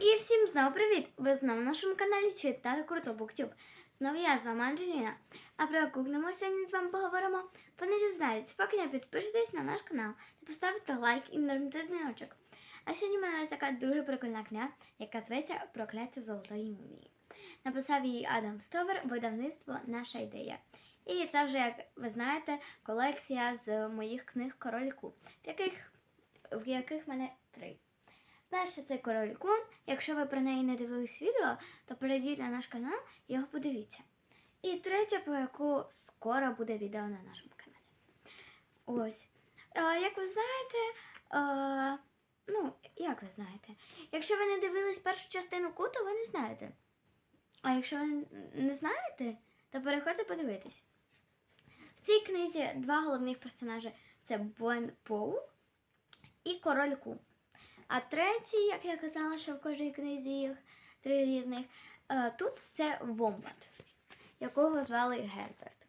І всім знову привіт! Ви знову на нашому каналі Читати Круто Буктюб. Знову я з вами Анджеліна. А про яку книгу сьогодні з вами поговоримо. Ви не дізнаєтесь, поки не підпишетесь на наш канал та поставите лайк і нажмете дзвіночок. А сьогодні в мене ось така дуже прикольна книга, яка зветься Прокляття золотої мумії. Написав її Адам Стовер, видавництво Наша ідея. І це вже, як ви знаєте, колекція з моїх книг Корольку, в яких, в яких мене три. Перше це король Кун. Якщо ви про неї не дивились відео, то перейдіть на наш канал і його подивіться. І третє, про яку скоро буде відео на нашому каналі. Ось. Е, як ви знаєте, е, ну, як ви знаєте, якщо ви не дивились першу частину ку, то ви не знаєте. А якщо ви не знаєте, то переходьте подивитись. В цій книзі два головних персонажі це Бен Поу і король Ку. А третій, як я казала, що в кожній книзі їх три різних, е, тут це Вомбат, якого звали Герберт.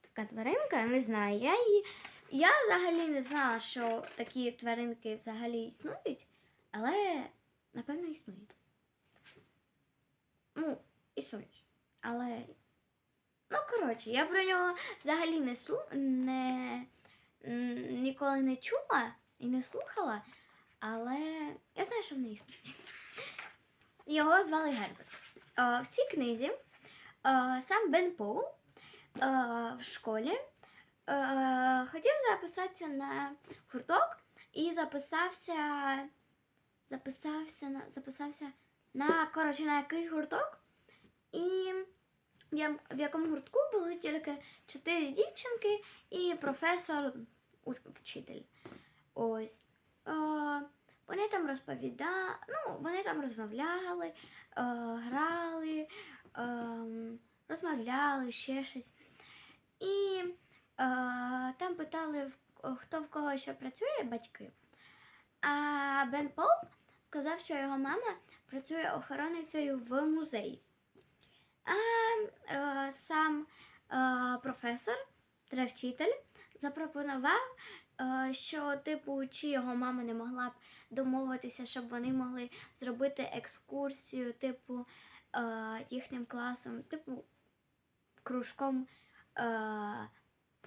Така тваринка, не знаю. Я її. Я взагалі не знала, що такі тваринки взагалі існують, але напевно існують. Ну, існують. Але. Ну, коротше, я про нього взагалі не слу... не... ніколи не чула і не слухала. Але я знаю, що вони існують. Його звали Герберт. Е, В цій книзі е, сам Бен Поу е, в школі хотів записатися на гурток і записався. Записався на записався на коротше на якийсь гурток. І в якому гуртку були тільки чотири дівчинки і професор вчитель. Ось. Е, вони там розповідали, ну, вони там розмовляли, е, грали, е, розмовляли ще щось. І там питали, хто в кого що працює, батьки. А Бен Поп сказав, що його мама працює охороницею в музеї. А сам професор, вчитель, запропонував що, типу, чи його мама не могла б домовитися, щоб вони могли зробити екскурсію, типу, е, їхнім класом, типу, кружком е,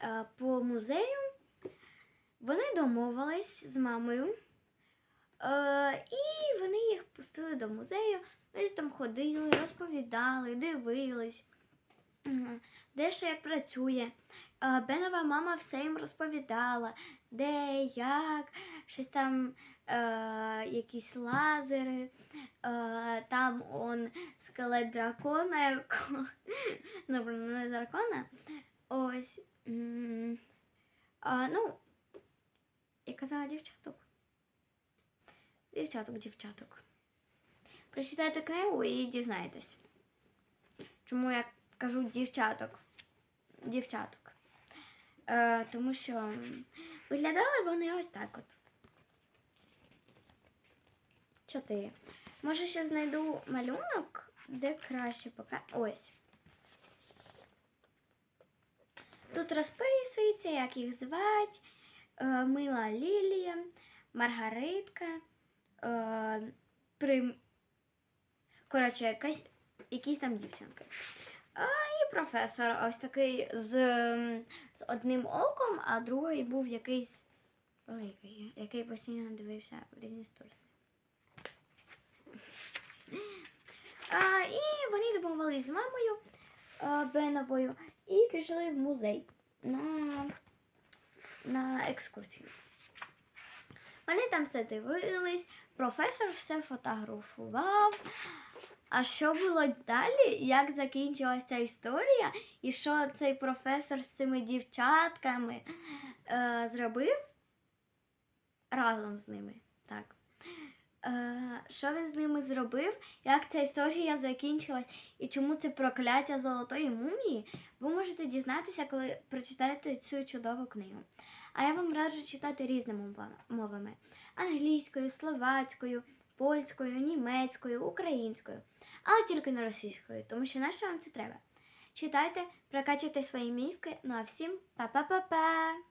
е, по музею. Вони домовились з мамою. Е, і вони їх пустили до музею. Вони там ходили, розповідали, дивились, де що як працює. Е, Бенова мама все їм розповідала, де, як, щось там, е, якісь лазери, е, там он скелет дракона, якого, ну, не дракона. Ось. А, ну, я казала дівчаток. Дівчаток, дівчаток. Прочитайте книгу і дізнаєтесь. Чому я кажу дівчаток? Дівчаток. Е, тому що виглядали вони ось так от. Чотири. Може, ще знайду малюнок, де краще пока. Ось. Тут розписується, як їх звати. Е, мила Лілія, Маргаритка. Е, прим... Коротше, якась, якісь там дівчинки. А, професор ось такий з, з одним оком, а другий був якийсь великий, який постійно дивився в різні сторони. А, і вони домовились з мамою а, Беновою і пішли в музей на, на екскурсію. Вони там все дивились, професор все фотографував. А що було далі? Як закінчилася історія? І що цей професор з цими дівчатками е, зробив разом з ними? Так. Е, що він з ними зробив? Як ця історія закінчилась і чому це прокляття золотої мумії? Ви можете дізнатися, коли прочитаєте цю чудову книгу. А я вам раджу читати різними мовами: англійською, словацькою, польською, німецькою, українською, але тільки не російською, тому що наше вам це треба. Читайте, прокачуйте свої мізки. Ну а всім па-па-па-па!